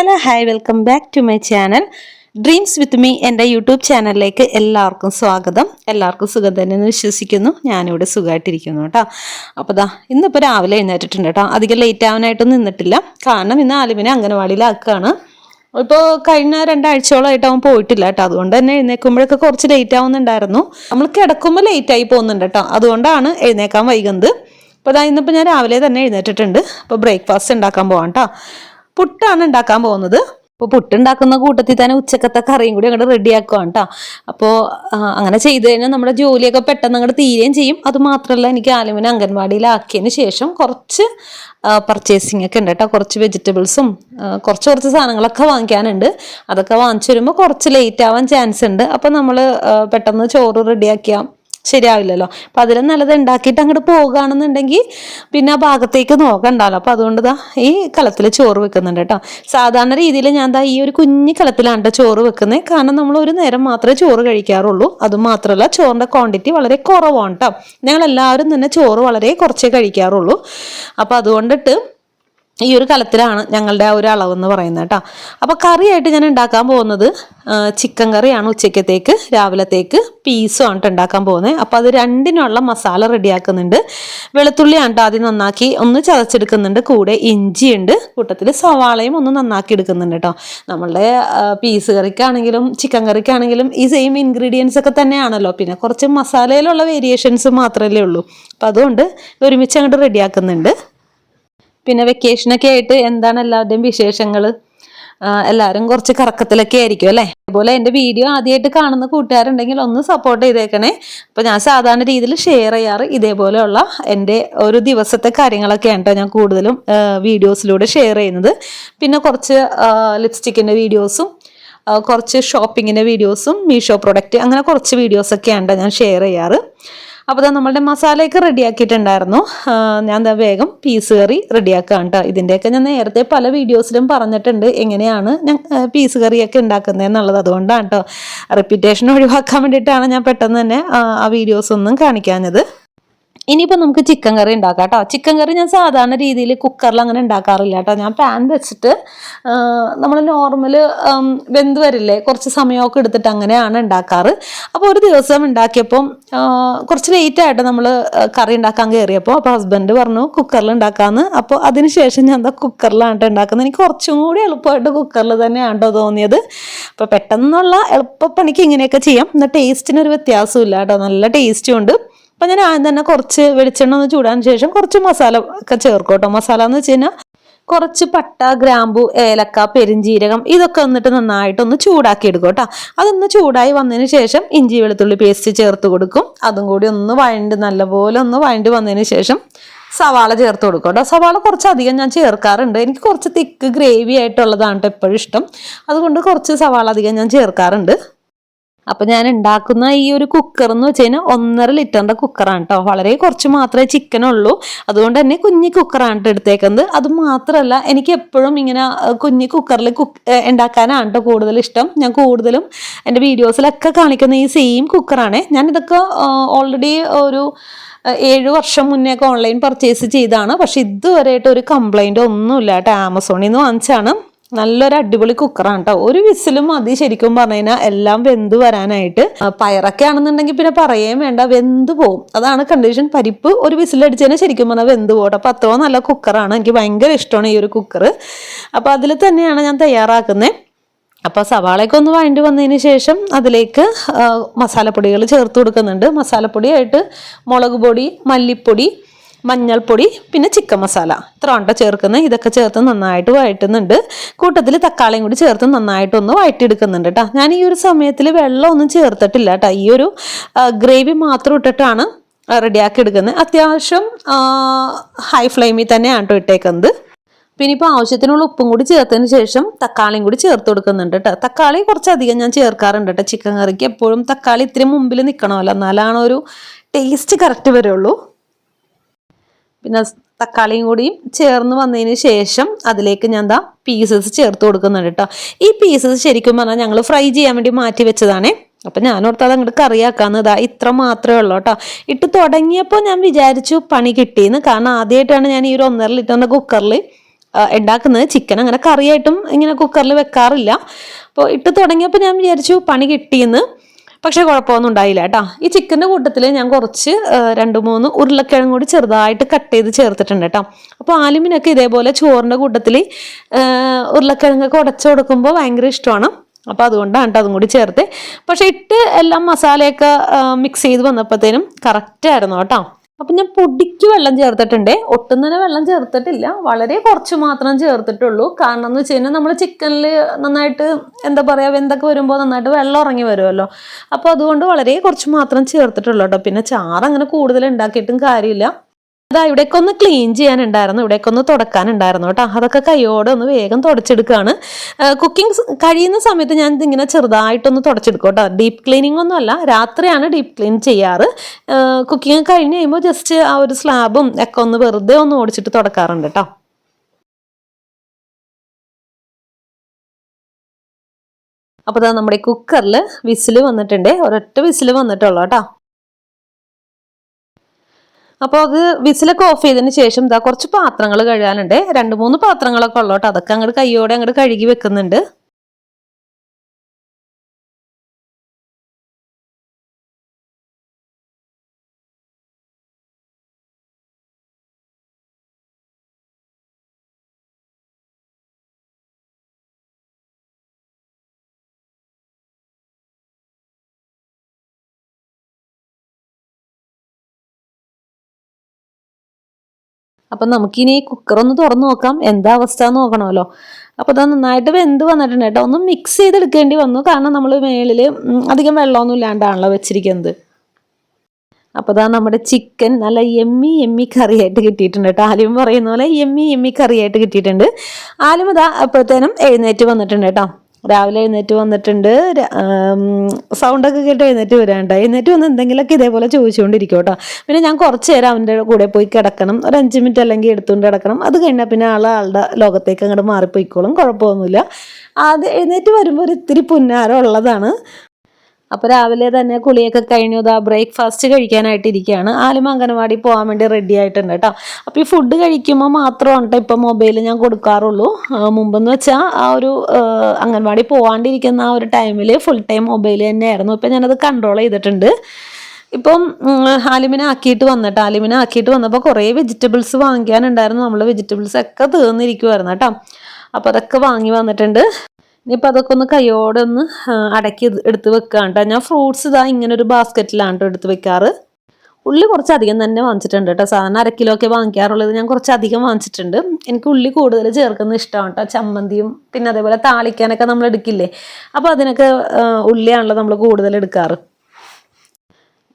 Hello hi welcome back to my channel dreams with me എന്റെ YouTube ചാനലിലേക്ക് എല്ലാവർക്കും സ്വാഗതം. എല്ലാവർക്കും സുഖം തന്നെ എന്ന് വിശ്വസിക്കുന്നു. ഞാനിവിടെ സുഖമായിട്ടിരിക്കുന്നു കേട്ടോ. അപ്പോൾ ദാ ഇന്നിപ്പോൾ രാവിലെ എഴുന്നേറ്റിട്ടുണ്ട് കേട്ടോ. അധികം ലേറ്റ് ആവാനായിട്ട് നിന്നിട്ടില്ല. കാരണം ഇന്ന് ആലിമിനെ അംഗനവാടിയിലാക്കുകയാണ്. ഇപ്പോൾ കഴിഞ്ഞ രണ്ടാഴ്ചയോളമായിട്ട് അവൻ പോയിട്ടില്ല കേട്ടോ. അതുകൊണ്ട് തന്നെ എഴുന്നേൽക്കുമ്പോഴൊക്കെ കുറച്ച് ലേറ്റ് ആവുന്നുണ്ടായിരുന്നു. നമ്മൾ കിടക്കുമ്പോൾ ലേറ്റ് ആയി പോകുന്നുണ്ട് കേട്ടോ. അതുകൊണ്ടാണ് എഴുന്നേക്കാൻ വൈകുന്നത്. അപ്പോൾ അതാ ഇന്നിപ്പോൾ ഞാൻ രാവിലെ തന്നെ എഴുന്നേറ്റിട്ടുണ്ട്. അപ്പോൾ ബ്രേക്ക്ഫാസ്റ്റ് ഉണ്ടാക്കാൻ പോകാം കേട്ടോ. പുട്ടാണ് ഉണ്ടാക്കാൻ പോകുന്നത്. അപ്പോൾ പുട്ടുണ്ടാക്കുന്ന കൂട്ടത്തിൽ തന്നെ ഉച്ചക്കത്തെ കറിയും കൂടി അങ്ങോട്ട് റെഡിയാക്കുവാണ് കേട്ടോ അപ്പോൾ അങ്ങനെ ചെയ്തു കഴിഞ്ഞാൽ നമ്മുടെ ജോലിയൊക്കെ പെട്ടെന്ന് അങ്ങോട്ട് തീരുകയും ചെയ്യും. അത് മാത്രമല്ല എനിക്ക് ആലുമിനെ അംഗൻവാടിയിലാക്കിയതിന് ശേഷം കുറച്ച് പർച്ചേസിംഗ് ഒക്കെ ഉണ്ട് കേട്ടോ കുറച്ച് വെജിറ്റബിൾസും കുറച്ച് കുറച്ച് സാധനങ്ങളൊക്കെ വാങ്ങിക്കാനുണ്ട്. അതൊക്കെ വാങ്ങിച്ചു വരുമ്പോൾ കുറച്ച് ലേറ്റ് ആവാൻ ചാൻസ് ഉണ്ട്. അപ്പോൾ നമ്മൾ പെട്ടെന്ന് ചോറ് റെഡിയാക്കിയാൽ ശരിയാവില്ലല്ലോ. അപ്പം അതിലും നല്ലത് ഉണ്ടാക്കിയിട്ട് അങ്ങോട്ട് പോകുകയാണെന്നുണ്ടെങ്കിൽ പിന്നെ ആ ഭാഗത്തേക്ക് നോക്കണ്ടല്ലോ. അപ്പം അതുകൊണ്ട് ദാ ഈ കലത്തിൽ ചോറ് വെക്കുന്നുണ്ട് കേട്ടോ സാധാരണ രീതിയിൽ ഞാൻ ദാ ഈ ഒരു കുഞ്ഞു കലത്തിലാണ് ചോറ് വെക്കുന്നത് കാരണം നമ്മൾ ഒരു നേരം മാത്രമേ ചോറ് കഴിക്കാറുള്ളൂ. അത് മാത്രമല്ല ചോറിന്റെ ക്വാണ്ടിറ്റി വളരെ കുറവാണ് കേട്ടോ ഞങ്ങൾ എല്ലാവരും തന്നെ ചോറ് വളരെ കുറച്ചേ കഴിക്കാറുള്ളൂ. അപ്പം അതുകൊണ്ടിട്ട് ഈ ഒരു കലത്തിലാണ് ഞങ്ങളുടെ ആ ഒരു അളവെന്ന് പറയുന്നത് കേട്ടോ. അപ്പോൾ കറിയായിട്ട് ഞാൻ ഉണ്ടാക്കാൻ പോകുന്നത് ചിക്കൻ കറിയാണ് ഉച്ചക്കത്തേക്ക് രാവിലത്തേക്ക് പീസും ആണ് ഉണ്ടാക്കാൻ പോകുന്നത്. അപ്പോൾ അത് രണ്ടിനുള്ള മസാല റെഡിയാക്കുന്നുണ്ട്. വെളുത്തുള്ളിയാണ് കേട്ടോ ആദ്യം നന്നാക്കി ഒന്ന് ചതച്ചെടുക്കുന്നുണ്ട്. കൂടെ ഇഞ്ചിയുണ്ട് കൂട്ടത്തിൽ സവാളയും ഒന്ന് നന്നാക്കി എടുക്കുന്നുണ്ട് കേട്ടോ നമ്മളുടെ പീസ് കറിക്കാണെങ്കിലും ചിക്കൻ കറിക്കാണെങ്കിലും ഈ സെയിം ഇൻഗ്രീഡിയൻസ് ഒക്കെ തന്നെയാണല്ലോ. പിന്നെ കുറച്ച് മസാലയിലുള്ള വേരിയേഷൻസ് മാത്രമല്ലേ ഉള്ളൂ. അപ്പോൾ അതുകൊണ്ട് ഒരുമിച്ച് അങ്ങോട്ട് റെഡിയാക്കുന്നുണ്ട്. പിന്നെ വെക്കേഷനൊക്കെ ആയിട്ട് എന്താണ് എല്ലാവരുടെയും വിശേഷങ്ങൾ എല്ലാവരും കുറച്ച് കറക്കത്തിലൊക്കെ ആയിരിക്കും അല്ലേ? അതുപോലെ എന്റെ വീഡിയോ ആദ്യമായിട്ട് കാണുന്ന കൂട്ടുകാരുണ്ടെങ്കിൽ ഒന്ന് സപ്പോർട്ട് ചെയ്തേക്കണേ. അപ്പോൾ ഞാൻ സാധാരണ രീതിയിൽ ഷെയർ ചെയ്യാറ് ഇതേപോലെയുള്ള എന്റെ ഒരു ദിവസത്തെ കാര്യങ്ങളൊക്കെയാണ് കേട്ടോ ഞാൻ കൂടുതലും വീഡിയോസിലൂടെ ഷെയർ ചെയ്യുന്നത്. പിന്നെ കുറച്ച് ലിപ്സ്റ്റിക്കിന്റെ വീഡിയോസും കുറച്ച് ഷോപ്പിങ്ങിന്റെ വീഡിയോസും മീഷോ പ്രൊഡക്റ്റ് അങ്ങനെ കുറച്ച് വീഡിയോസൊക്കെയാണ് ഞാൻ ഷെയർ ചെയ്യാറ്. അപ്പോൾ ഇതാ നമ്മളുടെ മസാലയൊക്കെ റെഡിയാക്കിയിട്ടുണ്ടായിരുന്നു. ഞാൻ എന്താ വേഗം പീസ് കറി റെഡിയാക്കുകയാണ് കേട്ടോ ഇതിന്റെയൊക്കെ ഞാൻ നേരത്തെ പല വീഡിയോസിലും പറഞ്ഞിട്ടുണ്ട് എങ്ങനെയാണ് ഞാൻ പീസ് കറിയൊക്കെ ഉണ്ടാക്കുന്നത് എന്നുള്ളത് അതുകൊണ്ടാണ് കേട്ടോ റിപ്പീറ്റേഷൻ ഒഴിവാക്കാൻ വേണ്ടിയിട്ടാണ് ഞാൻ പെട്ടെന്ന് തന്നെ ആ വീഡിയോസ് ഒന്നും കാണിക്കാഞ്ഞത്. ഇനിയിപ്പോൾ നമുക്ക് ചിക്കൻ കറി ഉണ്ടാക്കാം കേട്ടോ ചിക്കൻ കറി ഞാൻ സാധാരണ രീതിയിൽ കുക്കറിൽ അങ്ങനെ ഉണ്ടാക്കാറില്ല കേട്ടോ ഞാൻ പാൻ വെച്ചിട്ട് നമ്മൾ നോർമൽ വെന്ത് വരില്ലേ കുറച്ച് സമയമൊക്കെ എടുത്തിട്ട് അങ്ങനെയാണ് ഉണ്ടാക്കാറ്. അപ്പോൾ ഒരു ദിവസം ഉണ്ടാക്കിയപ്പം കുറച്ച് ലേറ്റ് ആയിട്ട് നമ്മൾ കറി ഉണ്ടാക്കാൻ കയറിയപ്പോൾ അപ്പോൾ ഹസ്ബൻഡ് പറഞ്ഞു കുക്കറിൽ ഉണ്ടാക്കാമെന്ന് അപ്പോൾ അതിന് ശേഷം ഞാൻ എന്താ കുക്കറിലാണ് ഉണ്ടാക്കുന്നത്. എനിക്ക് കുറച്ചും കൂടി എളുപ്പമായിട്ട് കുക്കറിൽ തന്നെയാണ് കേട്ടോ തോന്നിയത്. അപ്പോൾ പെട്ടെന്നുള്ള എളുപ്പപ്പണിക്ക് ഇങ്ങനെയൊക്കെ ചെയ്യാം. എന്നാൽ ടേസ്റ്റിനൊരു വ്യത്യാസമില്ല കേട്ടോ നല്ല ടേസ്റ്റും ഉണ്ട്. അപ്പം ഞാൻ ആദ്യം തന്നെ കുറച്ച് വെളിച്ചെണ്ണ ഒന്ന് ചൂടാൻ ശേഷം കുറച്ച് മസാല ഒക്കെ ചേർക്കും കേട്ടോ. മസാല എന്ന് വെച്ച് കഴിഞ്ഞാൽ കുറച്ച് പട്ട ഗ്രാമ്പു ഏലക്ക പെരിഞ്ചീരകം ഇതൊക്കെ വന്നിട്ട് നന്നായിട്ടൊന്ന് ചൂടാക്കി എടുക്കും കേട്ടോ. അതൊന്ന് ചൂടായി വന്നതിന് ശേഷം ഇഞ്ചി വെളുത്തുള്ളി പേസ്റ്റ് ചേർത്ത് കൊടുക്കും. അതും കൂടി ഒന്ന് വഴണ്ട് നല്ലപോലെ ഒന്ന് വഴണ്ട് വന്നതിന് ശേഷം സവാള ചേർത്ത് കൊടുക്കും കേട്ടോ. സവാള കുറച്ചധികം ഞാൻ ചേർക്കാറുണ്ട്. എനിക്ക് കുറച്ച് തിക്ക് ഗ്രേവി ആയിട്ടുള്ളതാണ് കേട്ടോ എപ്പോഴും ഇഷ്ടം. അതുകൊണ്ട് കുറച്ച് സവാള അധികം ഞാൻ ചേർക്കാറുണ്ട്. അപ്പം ഞാൻ ഉണ്ടാക്കുന്ന ഈ ഒരു കുക്കർ എന്ന് വെച്ച് കഴിഞ്ഞാൽ ഒന്നര ലിറ്ററിന്റെ കുക്കറാണ് കേട്ടോ വളരെ കുറച്ച് മാത്രമേ ചിക്കൻ ഉള്ളൂ. അതുകൊണ്ട് തന്നെ കുഞ്ഞി കുക്കറാണ് കേട്ടോ എടുത്തേക്കുന്നത്. അത് മാത്രമല്ല എനിക്ക് എപ്പോഴും ഇങ്ങനെ കുഞ്ഞി കുക്കറിൽ കുക്ക് ഉണ്ടാക്കാനാണ് കേട്ടോ കൂടുതൽ ഇഷ്ടം. ഞാൻ കൂടുതലും എന്റെ വീഡിയോസിലൊക്കെ കാണിക്കുന്ന ഈ സെയിം കുക്കറാണ് ഞാൻ ഇതൊക്കെ ഓൾറെഡി ഒരു ഏഴ് വർഷം മുന്നേ ഒക്കെ ഓൺലൈൻ പർച്ചേസ് ചെയ്താണ് പക്ഷെ ഇതുവരെയായിട്ട് ഒരു കംപ്ലൈന്റ് ഒന്നുമില്ല. കേട്ടോ. ആമസോണിൽ നിന്ന് വാങ്ങിച്ചാണ് നല്ലൊരു അടിപൊളി കുക്കറാണ് കേട്ടോ ഒരു വിസിലും മതി ശരിക്കും പറഞ്ഞു കഴിഞ്ഞാൽ എല്ലാം വെന്ത് വരാനായിട്ട്. പയറൊക്കെ ആണെന്നുണ്ടെങ്കിൽ പിന്നെ പറയുകയും വേണ്ട വെന്ത് പോകും അതാണ് കണ്ടീഷൻ പരിപ്പ് ഒരു വിസിലടിച്ചതിന് ശരിക്കും പറഞ്ഞാൽ വെന്ത് പോകും അപ്പോൾ അത്രയും നല്ല കുക്കറാണ്. എനിക്ക് ഭയങ്കര ഇഷ്ടമാണ് ഈ ഒരു കുക്കർ അപ്പോൾ അതിൽ തന്നെയാണ് ഞാൻ തയ്യാറാക്കുന്നത് അപ്പോൾ സവാളയൊക്കെ ഒന്ന് വഴണ്ടി വന്നതിന് ശേഷം അതിലേക്ക് മസാലപ്പൊടികൾ ചേർത്ത് കൊടുക്കുന്നുണ്ട്. മസാലപ്പൊടിയായിട്ട് മുളക് പൊടി മല്ലിപ്പൊടി മഞ്ഞൾപ്പൊടി പിന്നെ ചിക്കൻ മസാല. ഇത്ര ഉണ്ട ചേർക്കുന്നത് ഇതൊക്കെ ചേർത്ത് നന്നായിട്ട് വഴറ്റുന്നുണ്ട്. കൂട്ടത്തിൽ തക്കാളിയും കൂടി ചേർത്ത് നന്നായിട്ടൊന്ന് വഴറ്റിയെടുക്കുന്നുണ്ട് കേട്ടോ ഞാൻ ഈ ഒരു സമയത്തിൽ വെള്ളമൊന്നും ചേർത്തിട്ടില്ല കേട്ടോ ഈ ഒരു ഗ്രേവി മാത്രം ഇട്ടിട്ടാണ് റെഡിയാക്കി എടുക്കുന്നത് അത്യാവശ്യം ഹൈ ഫ്ലെയിമിൽ തന്നെയാണ് കേട്ടോ ഇട്ടേക്കുന്നത്. പിന്നെ ഇപ്പോൾ ആവശ്യത്തിനുള്ള ഉപ്പും കൂടി ചേർത്തതിന് ശേഷം തക്കാളിയും കൂടി ചേർത്ത് കൊടുക്കുന്നുണ്ട് കേട്ടോ തക്കാളി കുറച്ചധികം ഞാൻ ചേർക്കാറുണ്ട് കേട്ടോ ചിക്കൻ കറിക്ക് എപ്പോഴും തക്കാളി ഇത്തിരി മുമ്പിൽ നിൽക്കണമല്ലോ എന്നാലാണ് ഒരു ടേസ്റ്റ് കറക്റ്റ് വരുള്ളൂ. പിന്നെ തക്കാളിയും കൂടിയും ചേർന്ന് വന്നതിന് ശേഷം അതിലേക്ക് ഞാൻ എന്താ പീസസ് ചേർത്ത് കൊടുക്കുന്നുണ്ട് കേട്ടോ. ഈ പീസസ് ശരിക്കും പറഞ്ഞാൽ ഞങ്ങൾ ഫ്രൈ ചെയ്യാൻ വേണ്ടി മാറ്റി വെച്ചതാണേ. അപ്പം ഞാൻ ഓർത്ത് അത് അങ്ങോട്ട് കറിയാക്കാന്നതാ ഇത്ര മാത്രമേ ഉള്ളൂ കേട്ടോ. ഇട്ട് തുടങ്ങിയപ്പോൾ ഞാൻ വിചാരിച്ചു പണി കിട്ടിയെന്ന്. കാരണം ആദ്യമായിട്ടാണ് ഞാൻ ഈ ഒരു ഒന്നര ലിറ്ററിന്റെ കുക്കറിൽ ഉണ്ടാക്കുന്നത് ചിക്കൻ അങ്ങനെ കറിയായിട്ടും ഇങ്ങനെ കുക്കറിൽ വെക്കാറില്ല. അപ്പോൾ ഇട്ട് തുടങ്ങിയപ്പോൾ ഞാൻ വിചാരിച്ചു പണി കിട്ടിയെന്ന്. പക്ഷേ കുഴപ്പമൊന്നും ഉണ്ടായില്ല കേട്ടോ. ഈ ചിക്കന്റെ കൂട്ടത്തിൽ ഞാൻ കുറച്ച് രണ്ട് മൂന്ന് ഉരുളക്കിഴങ്ങ് കൂടി ചെറുതായിട്ട് കട്ട് ചെയ്ത് ചേർത്തിട്ടുണ്ട് കേട്ടോ. അപ്പോൾ ആലുമിനൊക്കെ ഇതേപോലെ ചോറിന്റെ കൂട്ടത്തിൽ ഉരുളക്കിഴങ്ങൊക്കെ ഉടച്ചു കൊടുക്കുമ്പോൾ ഭയങ്കര ഇഷ്ടമാണ്. അപ്പോൾ അതുകൊണ്ടാണ് കേട്ടോ അതും കൂടി ചേർത്ത്. പക്ഷേ ഇട്ട് എല്ലാം മസാലയൊക്കെ മിക്സ് ചെയ്ത് വന്നപ്പോഴത്തേനും കറക്റ്റായിരുന്നു കേട്ടോ. അപ്പം ഞാൻ പൊടിക്ക് വെള്ളം ചേർത്തിട്ടുണ്ട്. ഒട്ടും തന്നെ വെള്ളം ചേർത്തിട്ടില്ല. വളരെ കുറച്ച് മാത്രം ചേർത്തിട്ടുള്ളൂ. കാരണം എന്ന് വെച്ച് കഴിഞ്ഞാൽ നമ്മൾ ചിക്കനിൽ നന്നായിട്ട് എന്താ പറയുക വെന്തൊക്കെ വരുമ്പോൾ നന്നായിട്ട് വെള്ളം ഇറങ്ങി വരുമല്ലോ അപ്പോൾ അതുകൊണ്ട് വളരെ കുറച്ച് മാത്രം ചേർത്തിട്ടുള്ളൂ കേട്ടോ. പിന്നെ ചാറ് അങ്ങനെ കൂടുതൽ ഉണ്ടാക്കിയിട്ടും കാര്യമില്ല. അതാ ഇവിടേക്ക് ഒന്ന് ക്ലീൻ ചെയ്യാനുണ്ടായിരുന്നു ഇവിടേക്ക് ഒന്ന് തുടക്കാനുണ്ടായിരുന്നു കേട്ടോ. അതൊക്കെ കൈയോടെ ഒന്ന് വേഗം തുടച്ചെടുക്കുകയാണ് കുക്കിംഗ് കഴിയുന്ന സമയത്ത് ഞാൻ ഇതിങ്ങനെ ചെറുതായിട്ടൊന്ന് തുടച്ചെടുക്കും കേട്ടോ. ഡീപ്പ് ക്ലീനിങ് ഒന്നും അല്ല രാത്രിയാണ് ഡീപ്പ് ക്ലീൻ ചെയ്യാറ്. കുക്കിംഗ് കഴിഞ്ഞ് കഴിയുമ്പോൾ ജസ്റ്റ് ആ ഒരു സ്ലാബും ഒക്കെ ഒന്ന് വെറുതെ ഒന്ന് ഓടിച്ചിട്ട് തുടക്കാറുണ്ട് കേട്ടോ. അപ്പോൾ നമ്മുടെ കുക്കറിൽ വിസിൽ വന്നിട്ടുണ്ട്. ഒരൊറ്റ വിസിൽ വന്നിട്ടുള്ളൂ കേട്ടോ. അപ്പോൾ അത് വിസിലൊക്കെ ഓഫ് ചെയ്തതിന് ശേഷം ഇതാ കുറച്ച് പാത്രങ്ങൾ കഴുകാനുണ്ട്. രണ്ട് മൂന്ന് പാത്രങ്ങളൊക്കെ ഉള്ളോട്ടോ അതൊക്കെ അങ്ങോട്ട് കൈയോടെ അങ്ങോട്ട് കഴുകി വെക്കുന്നുണ്ട്. അപ്പം നമുക്കിനി കുക്കർ ഒന്ന് തുറന്നു നോക്കാം. എന്താ അവസ്ഥ എന്ന് നോക്കണമല്ലോ. അപ്പോൾ അത് നന്നായിട്ട് വെന്ത് വന്നിട്ടുണ്ട് കേട്ടോ. ഒന്ന് മിക്സ് ചെയ്തെടുക്കേണ്ടി വന്നു. കാരണം നമ്മൾ മേളിൽ അധികം വെള്ളമൊന്നും ഇല്ലാണ്ടാണല്ലോ വെച്ചിരിക്കുന്നത്. അപ്പോൾ ഇതാ നമ്മുടെ ചിക്കൻ നല്ല എമ്മി എമ്മി കറിയായിട്ട് കിട്ടിയിട്ടുണ്ട് കേട്ടോ. ആലും പറയുന്ന പോലെ എമ്മി എമ്മി കറിയായിട്ട് കിട്ടിയിട്ടുണ്ട്. ആലും ഇതാ അപ്പോഴത്തേനും എഴുന്നേറ്റ് വന്നിട്ടുണ്ട് കേട്ടോ. രാവിലെ എഴുന്നേറ്റ് വന്നിട്ടുണ്ട്. സൗണ്ടൊക്കെ കേട്ട് എഴുന്നേറ്റ് വരാണ്ട് എഴുന്നേറ്റ് വന്ന് എന്തെങ്കിലുമൊക്കെ ഇതേപോലെ ചോദിച്ചുകൊണ്ടിരിക്കും കേട്ടോ. പിന്നെ ഞാൻ കുറച്ച് നേരം അവന്റെ കൂടെ പോയി കിടക്കണം. ഒരു അഞ്ച് മിനിറ്റ് അല്ലെങ്കിൽ എടുത്തുകൊണ്ട് കിടക്കണം. അത് കഴിഞ്ഞാൽ പിന്നെ ആൾ ആളുടെ ലോകത്തേക്ക് അങ്ങോട്ട് മാറിപ്പോയിക്കോളും. കുഴപ്പമൊന്നുമില്ല. അത് എഴുന്നേറ്റ് വരുമ്പോൾ ഒരു ഇത്തിരി പുന്നാരം ഉള്ളതാണ്. അപ്പോൾ രാവിലെ തന്നെ കുളിയൊക്കെ കഴിഞ്ഞു ഇതാ ബ്രേക്ക്ഫാസ്റ്റ് കഴിക്കാനായിട്ട് ഇരിക്കുകയാണ്. ആലും അംഗനവാടി പോകാൻ വേണ്ടി റെഡി ആയിട്ടുണ്ട് കേട്ടോ അപ്പോൾ ഈ ഫുഡ് കഴിക്കുമ്പോൾ മാത്രമാണ് കേട്ടോ ഇപ്പം മൊബൈൽ ഞാൻ കൊടുക്കാറുള്ളൂ. മുമ്പെന്ന് വെച്ചാൽ ആ ഒരു അംഗൻവാടി പോകാണ്ടിരിക്കുന്ന ആ ഒരു ടൈമിൽ ഫുൾ ടൈം മൊബൈൽ തന്നെയായിരുന്നു. ഇപ്പം ഞാനത് കൺട്രോൾ ചെയ്തിട്ടുണ്ട്. ഇപ്പം ആലിമിനെ ആക്കിയിട്ട് വന്നിട്ട് ആലിമിനെ ആക്കിയിട്ട് വന്നപ്പോൾ കുറേ വെജിറ്റബിൾസ് വാങ്ങിക്കാനുണ്ടായിരുന്നു. നമ്മൾ വെജിറ്റബിൾസ് ഒക്കെ തീർന്നിരിക്കുമായിരുന്നു കേട്ടോ അപ്പോൾ അതൊക്കെ വാങ്ങി വന്നിട്ടുണ്ട്. ഇനിയിപ്പോൾ അതൊക്കെ ഒന്ന് കൈയോടെ ഒന്ന് അടക്കി എടുത്ത് വെക്കാണ്ട ഞാൻ ഫ്രൂട്ട്സ് ഇതാ ഇങ്ങനെ ഒരു ബാസ്ക്കറ്റിലാണ് എടുത്ത് വെക്കാറ്. ഉള്ളി കുറച്ച് അധികം തന്നെ വാങ്ങിച്ചിട്ടുണ്ട് കേട്ടോ സാധാരണ അര കിലോ ഒക്കെ വാങ്ങിക്കാറുള്ളത് ഞാൻ കുറച്ച് അധികം വാങ്ങിച്ചിട്ടുണ്ട്. എനിക്ക് ഉള്ളി കൂടുതൽ ചേർക്കുന്ന ഇഷ്ടമാണ് കേട്ടോ ചമ്മന്തിയും പിന്നെ അതേപോലെ താളിക്കാനൊക്കെ നമ്മൾ എടുക്കില്ലേ? അപ്പോൾ അതിനൊക്കെ ഉള്ളിയാണല്ലോ നമ്മൾ കൂടുതൽ എടുക്കാറ്.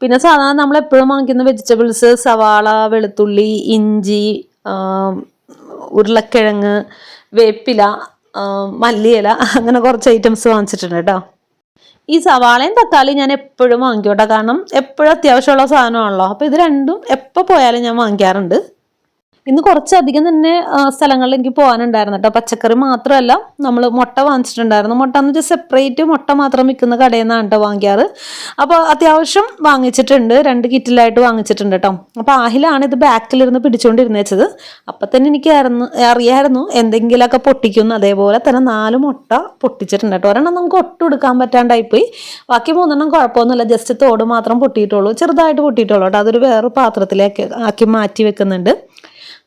പിന്നെ സാധാരണ നമ്മൾ എപ്പോഴും വാങ്ങിക്കുന്ന വെജിറ്റബിൾസ് സവാള വെളുത്തുള്ളി ഇഞ്ചി ഉരുളക്കിഴങ്ങ് വേപ്പില മല്ലിയില അങ്ങനെ കുറച്ച് ഐറ്റംസ് വാങ്ങിച്ചിട്ടുണ്ട് കേട്ടോ ഈ സവാളയും തക്കാളി ഞാൻ എപ്പോഴും വാങ്ങിക്കോട്ടെ. കാരണം എപ്പോഴും അത്യാവശ്യമുള്ള സാധനമാണല്ലോ. അപ്പോൾ ഇത് രണ്ടും എപ്പോൾ പോയാലും ഞാൻ വാങ്ങിക്കാറുണ്ട്. ഇന്ന് കുറച്ചധികം തന്നെ സ്ഥലങ്ങളിൽ എനിക്ക് പോകാനുണ്ടായിരുന്നു കേട്ടോ പച്ചക്കറി മാത്രമല്ല നമ്മൾ മുട്ട വാങ്ങിച്ചിട്ടുണ്ടായിരുന്നു. മുട്ട എന്ന് വെച്ചാൽ സെപ്പറേറ്റ് മുട്ട മാത്രം വിൽക്കുന്ന കടയിൽ നിന്നാണ് കേട്ടോ വാങ്ങിക്കാറ് അപ്പോൾ അത്യാവശ്യം വാങ്ങിച്ചിട്ടുണ്ട്. രണ്ട് കിറ്റിലായിട്ട് വാങ്ങിച്ചിട്ടുണ്ട് കേട്ടോ അപ്പോൾ ആഹിലാണ് ഇത് ബാക്കിലിരുന്ന് പിടിച്ചുകൊണ്ടിരുന്നേച്ചത് അപ്പം തന്നെ എനിക്ക് അറിഞ്ഞു അറിയായിരുന്നു എന്തെങ്കിലുമൊക്കെ പൊട്ടിക്കുന്നു. അതേപോലെ തന്നെ നാല് മുട്ട പൊട്ടിച്ചിട്ടുണ്ട് കേട്ടോ ഒരെണ്ണം നമുക്ക് ഒട്ടും എടുക്കാൻ പറ്റാണ്ടായിപ്പോയി. ബാക്കി മൂന്നെണ്ണം കുഴപ്പമൊന്നുമില്ല. ജസ്റ്റ് തോട് മാത്രം പൊട്ടിയിട്ടുള്ളൂ. ചെറുതായിട്ട് പൊട്ടിയിട്ടുള്ളൂ കേട്ടോ അതൊരു വേറെ പാത്രത്തിലേക്ക് ആക്കി മാറ്റി വെക്കുന്നുണ്ട്.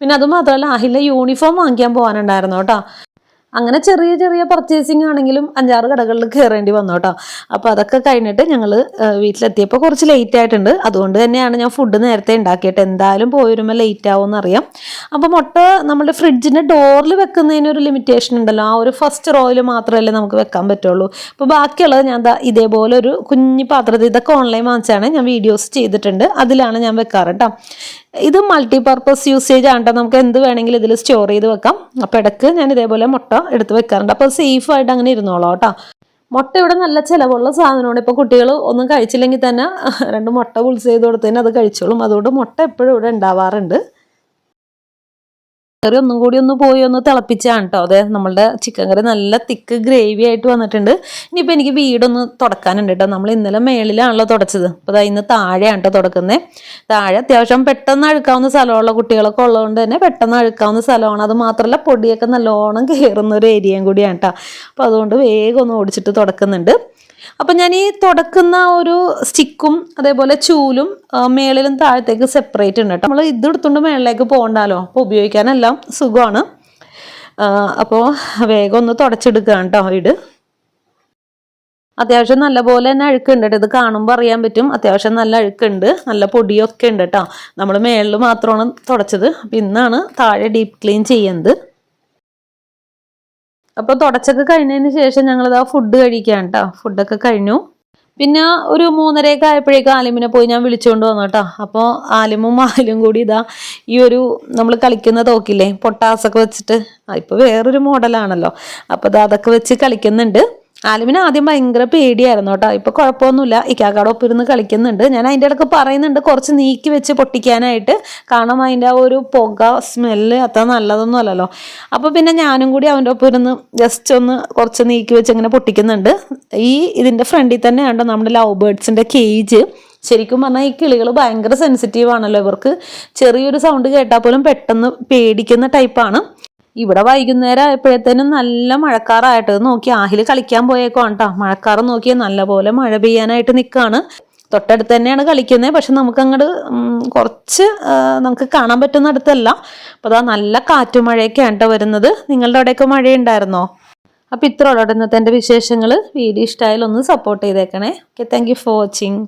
പിന്നെ അത് മാത്രമല്ല അഹില യൂണിഫോം വാങ്ങിക്കാൻ പോകാനുണ്ടായിരുന്നു കേട്ടോ. അങ്ങനെ ചെറിയ ചെറിയ പർച്ചേസിങ് ആണെങ്കിലും അഞ്ചാറ് കടകളിൽ കയറേണ്ടി വന്നു കേട്ടോ. അപ്പോൾ അതൊക്കെ കഴിഞ്ഞിട്ട് ഞങ്ങൾ വീട്ടിലെത്തിയപ്പോൾ കുറച്ച് ലേറ്റ് ആയിട്ടുണ്ട്. അതുകൊണ്ട് തന്നെയാണ് ഞാൻ ഫുഡ് നേരത്തെ ഉണ്ടാക്കിയിട്ട് എന്തായാലും പോയി വരുമ്പോൾ ലേറ്റ് ആവുമെന്ന് അറിയാം അപ്പോൾ മുട്ട നമ്മുടെ ഫ്രിഡ്ജിന്റെ ഡോറിൽ വെക്കുന്നതിന് ഒരു ലിമിറ്റേഷൻ ഉണ്ടല്ലോ. ആ ഒരു ഫസ്റ്റ് റോയിൽ മാത്രമല്ലേ നമുക്ക് വെക്കാൻ പറ്റുള്ളൂ. അപ്പോൾ ബാക്കിയുള്ളത് ഞാൻ ഇതേപോലെ ഒരു കുഞ്ഞു പാത്രത്തിൽ ഇതൊക്കെ ഓൺലൈൻ വാങ്ങിച്ചാണ് ഞാൻ വീഡിയോസ് ചെയ്തിട്ടുണ്ട്. അതിലാണ് ഞാൻ വെക്കാറ് കേട്ടോ. ഇത് മൾട്ടിപർപ്പസ് യൂസേജ് ആണ്. നമുക്ക് എന്ത് വേണമെങ്കിലും ഇതിൽ സ്റ്റോർ ചെയ്ത് വെക്കാം. അപ്പോൾ ഇടയ്ക്ക് ഞാൻ ഇതേപോലെ മുട്ട എടുത്ത് വെക്കാറുണ്ട്. അപ്പോൾ സേഫ് ആയിട്ട് അങ്ങനെ ഇരുന്നോളാം കേട്ടോ. മുട്ട ഇവിടെ നല്ല ചിലവുള്ള സാധനമാണ്. ഇപ്പോൾ കുട്ടികൾ ഒന്നും കഴിച്ചില്ലെങ്കിൽ തന്നെ രണ്ട് മുട്ട പുൾസ് ചെയ്ത് കൊടുത്തതിന് അത് കഴിച്ചോളും. അതുകൊണ്ട് മുട്ട എപ്പോഴും ഇവിടെ ഉണ്ടാവാറുണ്ട്. കറി ഒന്നും കൂടി ഒന്ന് പോയി ഒന്ന് തിളപ്പിച്ചാണ് കേട്ടോ അതെ നമ്മളുടെ ചിക്കൻ കറി നല്ല തിക്ക് ഗ്രേവി ആയിട്ട് വന്നിട്ടുണ്ട്. ഇനിയിപ്പോൾ എനിക്ക് വീടൊന്ന് തുടക്കാനുണ്ട് കേട്ടോ നമ്മൾ ഇന്നലെ മേളിലാണല്ലോ തുടച്ചത്. അപ്പോൾ അതാ ഇന്ന് താഴെയാണ് കേട്ടോ തുടക്കുന്നത് താഴെ അത്യാവശ്യം പെട്ടെന്ന് അഴുക്കാവുന്ന സ്ഥലമുള്ള കുട്ടികളൊക്കെ ഉള്ളതുകൊണ്ട് തന്നെ പെട്ടെന്ന് അഴുക്കാവുന്ന സ്ഥലമാണ്. അത് മാത്രമല്ല പൊടിയൊക്കെ നല്ലോണം കയറുന്ന ഒരു ഏരിയയും കൂടിയാണ് കേട്ടോ അപ്പോൾ അതുകൊണ്ട് വേഗം ഒന്ന് ഓടിച്ചിട്ട് തുടക്കുന്നുണ്ട്. അപ്പം ഞാൻ ഈ തുടക്കുന്ന ഒരു സ്റ്റിക്കും അതേപോലെ ചൂലും മേളിലും താഴത്തേക്ക് സെപ്പറേറ്റ് ഉണ്ട് കേട്ടോ. നമ്മൾ ഇത് എടുത്തുകൊണ്ട് മേളിലേക്ക് പോകണ്ടല്ലോ അപ്പോൾ ഉപയോഗിക്കാനെല്ലാം സുഖമാണ്. അപ്പോൾ വേഗം ഒന്ന് തുടച്ചെടുക്കുകയാണ് കേട്ടോ വീട് അത്യാവശ്യം നല്ല പോലെ തന്നെ അഴുക്കുണ്ട് കേട്ടോ. ഇത് കാണുമ്പോൾ അറിയാൻ പറ്റും. അത്യാവശ്യം നല്ല അഴുക്കുണ്ട്. നല്ല പൊടിയൊക്കെ ഉണ്ട് കേട്ടോ. നമ്മൾ മേളിൽ മാത്രമാണ് തുടച്ചത്. അപ്പം ഇന്നാണ് താഴെ ഡീപ്പ് ക്ലീൻ ചെയ്യുന്നത് അപ്പോൾ തുടച്ചൊക്കെ കഴിഞ്ഞതിന് ശേഷം ഞങ്ങൾ ഞങ്ങളിതാ ഫുഡ് കഴിക്കാൻ കേട്ടോ ഫുഡൊക്കെ കഴിഞ്ഞു. പിന്നെ ഒരു മൂന്നരയൊക്കെ ആയപ്പോഴേക്കും ആലിമിനെ പോയി ഞാൻ വിളിച്ചുകൊണ്ട് വന്നു കേട്ടോ അപ്പോൾ ആലിമും ആലും കൂടി ഇതാ ഈ ഒരു നമ്മൾ കളിക്കുന്ന തോക്കില്ലേ പൊട്ടാസൊക്കെ വെച്ചിട്ട് ഇപ്പോൾ വേറൊരു മോഡലാണല്ലോ അപ്പോൾ അതൊക്കെ വെച്ച് കളിക്കുന്നുണ്ട്. ആലിമിന് ആദ്യം ഭയങ്കര പേടിയായിരുന്നു കേട്ടോ. ഇപ്പൊ കുഴപ്പമൊന്നുമില്ല. ഇക്കാക്കാടെ ഒപ്പം ഇരുന്ന് കളിക്കുന്നുണ്ട്. ഞാൻ അതിന്റെ ഇടയ്ക്ക് പറയുന്നുണ്ട് കുറച്ച് നീക്കി വെച്ച് പൊട്ടിക്കാനായിട്ട്. കാരണം അതിന്റെ ആ ഒരു പുക സ്മെല്ല് അത്ര നല്ലതൊന്നും അല്ലല്ലോ. അപ്പോൾ പിന്നെ ഞാനും കൂടി അവന്റെ ഒപ്പം ഇരുന്ന് ജസ്റ്റ് ഒന്ന് കുറച്ച് നീക്കി വെച്ച് ഇങ്ങനെ പൊട്ടിക്കുന്നുണ്ട്. ഈ ഇതിന്റെ ഫ്രണ്ടിൽ തന്നെയാണ് നമ്മുടെ ലവ് ബേർഡ്സിന്റെ കേജ് ശരിക്കും പറഞ്ഞാൽ ഈ കിളികൾ ഭയങ്കര സെൻസിറ്റീവ് ആണല്ലോ ഇവർക്ക്. ചെറിയൊരു സൗണ്ട് കേട്ടാൽ പോലും പെട്ടെന്ന് പേടിക്കുന്ന ടൈപ്പാണ് ഇവിടെ വൈകുന്നേരം ആയപ്പോഴത്തേനും നല്ല മഴക്കാറായിട്ട്. നോക്കി ആഹിൽ കളിക്കാൻ പോയേക്കുവാണ് കേട്ടോ മഴക്കാറ് നോക്കി നല്ലപോലെ മഴ പെയ്യാനായിട്ട് നിൽക്കുകയാണ് തൊട്ടടുത്ത് തന്നെയാണ് കളിക്കുന്നത് പക്ഷെ നമുക്ക് അങ്ങോട്ട് കുറച്ച് നമുക്ക് കാണാൻ പറ്റുന്ന അടുത്തല്ല. അപ്പോൾ അതാ നല്ല കാറ്റും മഴയൊക്കെ കേട്ടോ വരുന്നത്. നിങ്ങളുടെ അവിടെയൊക്കെ മഴയുണ്ടായിരുന്നോ? അപ്പോൾ ഇത്രയുള്ള ഇന്നത്തെ എന്റെ വിശേഷങ്ങൾ വീഡിയോ ഇഷ്ടമായാലും ഒന്ന് സപ്പോർട്ട് ചെയ്തേക്കണേ ഓക്കെ താങ്ക് ഫോർ വാച്ചിങ്